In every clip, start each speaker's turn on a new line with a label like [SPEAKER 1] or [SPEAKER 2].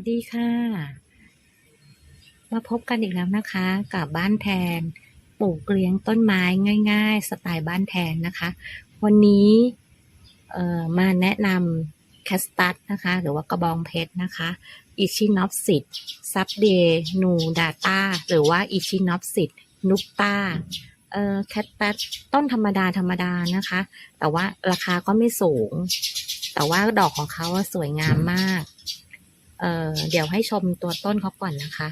[SPEAKER 1] วัสดีค่ะ มาพบกันอีกแล้วนะคะ กับบ้านแทน ปลูกเลี้ยงต้นไม้ง่าย ๆ สไตล์บ้านแทนนะคะ วันนี้เออมาแนะนำแคสตัสนะคะ หรือว่ากระบองเพชรนะคะอิชินอฟสิตซับเดนูดาตาหรือว่าอิชินอฟสิตนุกตาเอ่อแคสตัสต้นธรรมดาธรรมดานะคะ แต่ว่าราคาก็ไม่สูง แต่ว่าดอกของเขาสวยงามมาก เอ่อเดี๋ยวให้ชมตัวต้นเขาก่อนนะคะ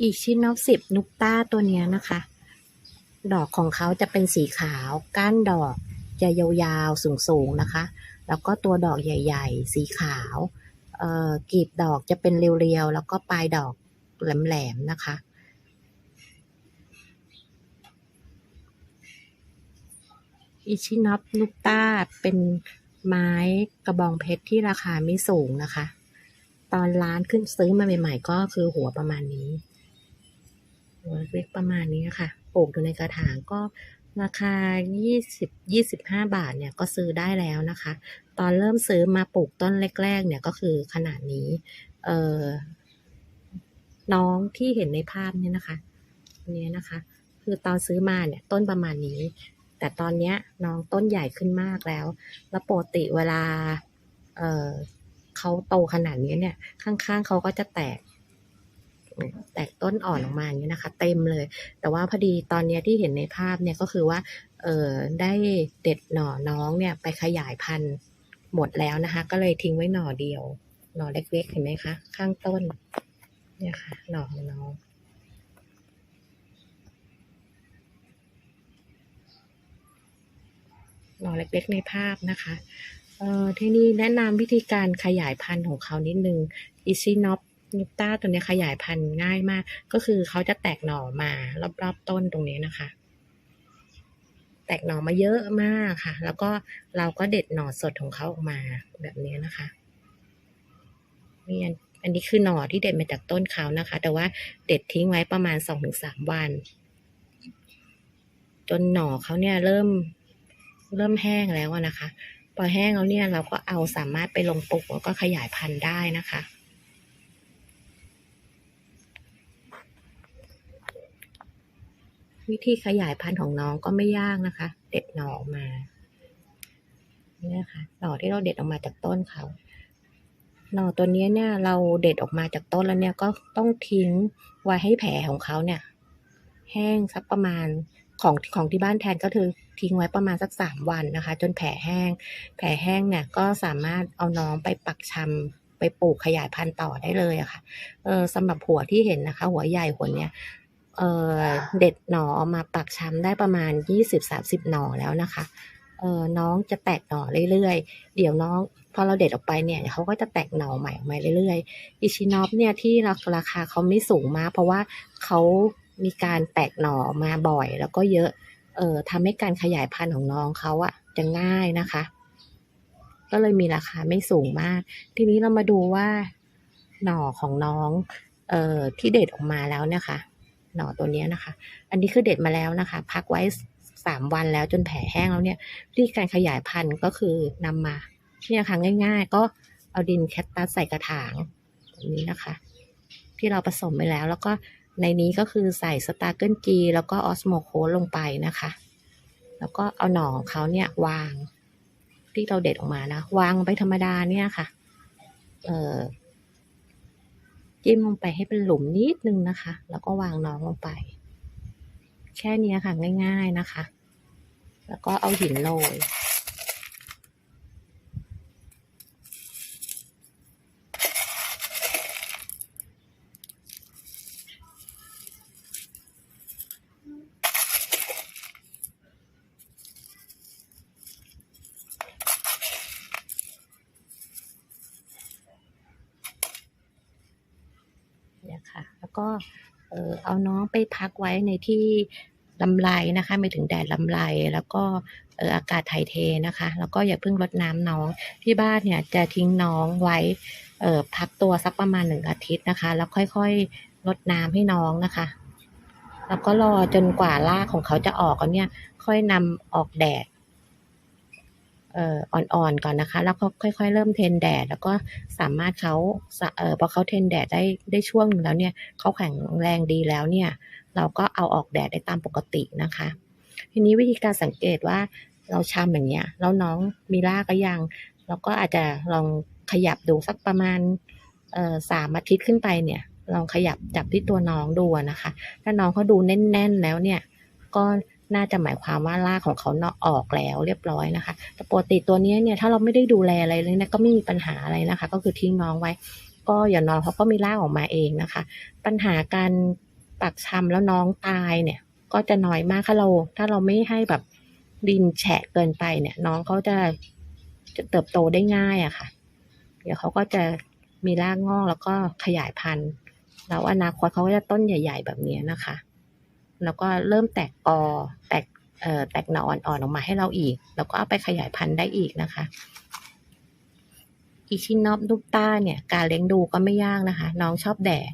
[SPEAKER 1] อีกชิ้นนอฟสิบนุกต้าตัวนี้นะคะ ดอกของเขาจะเป็นสีขาว ก้านดอกจะยาวๆ สูงๆ นะคะ แล้วก็ตัวดอกใหญ่ ๆ สีขาว เอ่อ กีบดอกจะเป็นเรียวๆ แล้วก็ปลายดอก แหลมๆนะคะ อิชินอฟนุกต้าเป็นไม้กระบองเพชรที่ราคาไม่สูงนะคะ ตอนร้านขึ้นซื้อมาใหม่ๆ ก็คือหัวประมาณนี้หัวเล็กประมาณนี้ค่ะปลูกอยู่ในกระถางก็ราคา 20 25 บาทเนี่ยก็ซื้อได้แล้วนะคะ ตอนเริ่มซื้อมาปลูกต้นแรก ๆ เนี่ยก็คือขนาดนี้ เอ่อ น้องที่เห็นในภาพเนี่ยนะคะนี้นะคะ คือตอนซื้อมาเนี่ยต้นประมาณนี้ แต่ตอนเนี้ยน้องต้นใหญ่ขึ้นมากแล้ว แล้วปกติเวลาเอ่อเขาโตขนาดนี้เนี่ย ข้างๆเขาก็จะแตก แตกต้นอ่อนออกมาอย่างนี้นะคะ เต็มเลย แต่ว่าพอดีตอนเนี้ยที่เห็นในภาพเนี่ยก็คือว่า เออได้เด็ดหน่อน้องเนี่ยไปขยายพันธุ์หมดแล้วนะคะ ก็เลยทิ้งไว้หน่อเดียว หน่อเล็กๆเห็นไหมคะ ข้างต้น เนี่ยค่ะหน่อของน้องหน่อเล็กๆในภาพนะคะเอ่อที่นี่แนะนำวิธีการขยายพันธุ์ของเขานิดนึงอีซีนอปนิปต้าตัวนี้ขยายพันธุ์ง่ายมาก ก็คือเขาจะแตกหน่อมารอบๆต้นตรงนี้นะคะ แตกหน่อมาเยอะมากค่ะ แล้วก็เราก็เด็ดหน่อสดของเขาออกมาแบบนี้นะคะนี่อัน อันนี้คือหน่อที่เด็ดมาจากต้นเขานะคะ แต่ว่าเด็ดทิ้งไว้ประมาณสองถึงสามวัน จนหน่อเขาเนี่ยเริ่มเริ่มแห้งแล้วนะคะ พอแห้งแล้วเนี่ยเราก็เอาสามารถไปลงปลูกแล้วก็ขยายพันธุ์ได้นะคะ วิธีขยายพันธุ์ของน้องก็ไม่ยากนะคะ เด็ดหน่อออกมานี่นะคะหน่อที่เราเด็ดออกมาจากต้นเขา หน่อตัวนี้เนี่ยเราเด็ดออกมาจากต้นแล้วเนี่ยก็ต้องทิ้งไว้ให้แผลของเขาเนี่ย แห้งสักประมาณของของที่บ้านแทนก็คือทิ้งไว้ประมาณสักสามวันนะคะ จนแผลแห้ง แผลแห้งเนี่ยก็สามารถเอาน้องไปปักชำไปปลูกขยายพันธุ์ต่อได้เลยอะค่ะเออสำหรับหัวที่เห็นนะคะ หัวใหญ่หัวเนี้ยเออเด็ดหน่อเอามาปักชำได้ประมาณยี่สิบสามสิบหน่อแล้วนะคะ น้องจะแตกหน่อเรื่อยๆ เดี๋ยวน้องพอเราเด็ดออกไปเนี่ยเขาก็จะแตกหน่อใหม่ออกมาเรื่อยๆ อิชินอฟเนี่ยที่ราคาเขาไม่สูงมาก เพราะว่าเขามีการแตกหน่อมาบ่อย แล้วก็เยอะ เอ่อทำให้การขยายพันธุ์ของน้องเขาอะจะง่ายนะคะ ก็เลยมีราคาไม่สูงมาก ทีนี้เรามาดูว่าหน่อของน้อง เอ่อที่เด็ดออกมาแล้วนี่ยค่ะหน่อตัวนี้นะคะ อันนี้คือเด็ดมาแล้วนะคะ พักไว้ สามวันแล้วจนแผลแห้งแล้วเนี่ยวิธีการขยายพันธุ์ก็คือนำมาเนี่ยค่ะง่าย ๆ ก็เอาดินแคตตัสใส่กระถางแบบนี้นะคะ ที่เราผสมไปแล้ว แล้วก็ในนี้ก็คือใส่สตาร์เกิลกีแล้วก็ออสโมโคลงไปนะคะ แล้วก็เอาหน่อของเขาเนี่ยวาง ที่เราเด็ดออกมานะ วางไปธรรมดาเนี่ยค่ะ เอ่อจิ้มลงไปให้เป็นหลุมนิดนึงนะคะ แล้วก็วางน้องลงไป แค่เนี้ยค่ะง่าย ๆนะคะ แล้วก็เอาหินโรยเนี่ยค่ะ แล้วก็เออเอาน้องไปพักไว้ในที่ ลำไรนะคะไม่ถึงแดดลำไรแล้วก็เอออากาศถ่ายเทนะคะ แล้วก็อย่าเพิ่งรดน้ำน้องที่บ้านเนี่ยจะทิ้งน้องไว้เออพักตัวสักประมาณหนึ่งอาทิตย์นะคะ แล้วค่อยๆรดน้ำให้น้องนะคะ แล้วก็รอจนกว่ารากของเขาจะออกเนี่ย ค่อยนำออกแดดเอ่ออ่อนๆก่อนนะคะ แล้วก็ค่อย ๆ เริ่มเทนแดด แล้วก็สามารถเขาเอ่อพอเขาเทนแดดได้ได้ช่วงแล้วเนี่ยเขาแข็งแรงดีแล้วเนี่ย เราก็เอาออกแดดได้ตามปกตินะคะ ทีนี้วิธีการสังเกตว่าเราชำอย่างเงี้ยแล้วน้องมีราก็ยังเราก็อาจจะลองขยับดูสักประมาณสามอาทิตย์ขึ้นไปเนี่ยลองขยับจับที่ตัวน้องดูนะคะ ถ้าน้องเขาดูแน่น ๆ แล้วเนี่ย ก็น่าจะหมายความว่ารากของเขาเนาะออกแล้วเรียบร้อยนะคะ แต่ปกติตัวนี้เนี่ยถ้าเราไม่ได้ดูแลอะไรเลยนะก็ไม่มีปัญหาอะไรนะคะ ก็คือทิ้งน้องไว้ ก็อย่าน้องเขาก็มีรากออกมาเองนะคะ ปัญหาการ ปักชำแล้วน้องตายเนี่ย ก็จะน้อยมากถ้าเรา ถ้าเราไม่ให้แบบดินแฉะเกินไปเนี่ย น้องเขาจะจะเติบโตได้ง่ายอะค่ะ เดี๋ยวเขาก็จะมีรากงอกแล้วก็ขยายพันธุ์แล้วอนาคตเขาก็จะต้นใหญ่ ๆ แบบนี้นะคะ แล้วก็เริ่มแตกกอแตกเอ่อแตกหน่ออ่อนๆออกมาให้เราอีก แล้วก็เอาไปขยายพันธุ์ได้อีกนะคะอีชินอบลูกต้าเนี่ย การเลี้ยงดูก็ไม่ยากนะคะ น้องชอบแดด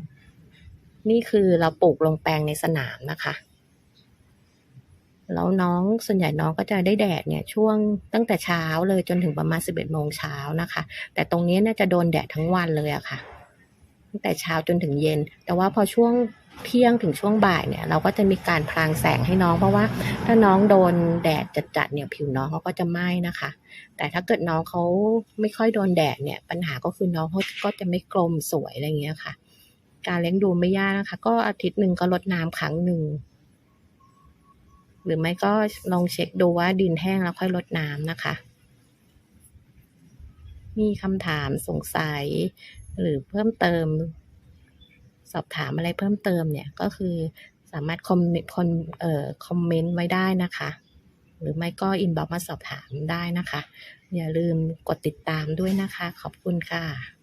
[SPEAKER 1] นี่คือเราปลูกลงแปลงในสนามนะคะ แล้วน้องส่วนใหญ่น้องก็จะได้แดดเนี่ย ช่วงตั้งแต่เช้าเลยจนถึงประมาณ11โมงเช้านะคะ แต่ตรงนี้เนี่ยจะโดนแดดทั้งวันเลยอะค่ะ ตั้งแต่เช้าจนถึงเย็น แต่ว่าพอช่วงเที่ยงถึงช่วงบ่ายเนี่ย เราก็จะมีการพรางแสงให้น้องเพราะว่า ถ้าน้องโดนแดดจัดๆเนี่ยผิวน้องเขาก็จะไหม้นะคะ แต่ถ้าเกิดน้องเขาไม่ค่อยโดนแดดเนี่ย ปัญหาก็คือน้องเขาก็จะไม่กลมสวยอะไรอย่างเงี้ยค่ะ การเลี้ยงดูไม่ยากนะคะ ก็อาทิตย์หนึ่งก็รดน้ำครั้งหนึ่ง หรือไม่ก็ลองเช็คดูว่าดินแห้งแล้วค่อยรดน้ำนะคะ มีคำถามสงสัย หรือเพิ่มเติม สอบถามอะไรเพิ่มเติมเนี่ยก็คือสามารถคอมเมนต์คอนเอ่อคอมเมนต์ไว้ได้นะคะ หรือไม่ก็อินบ็อกมาสอบถามได้นะคะ อย่าลืมกดติดตามด้วยนะคะ ขอบคุณค่ะ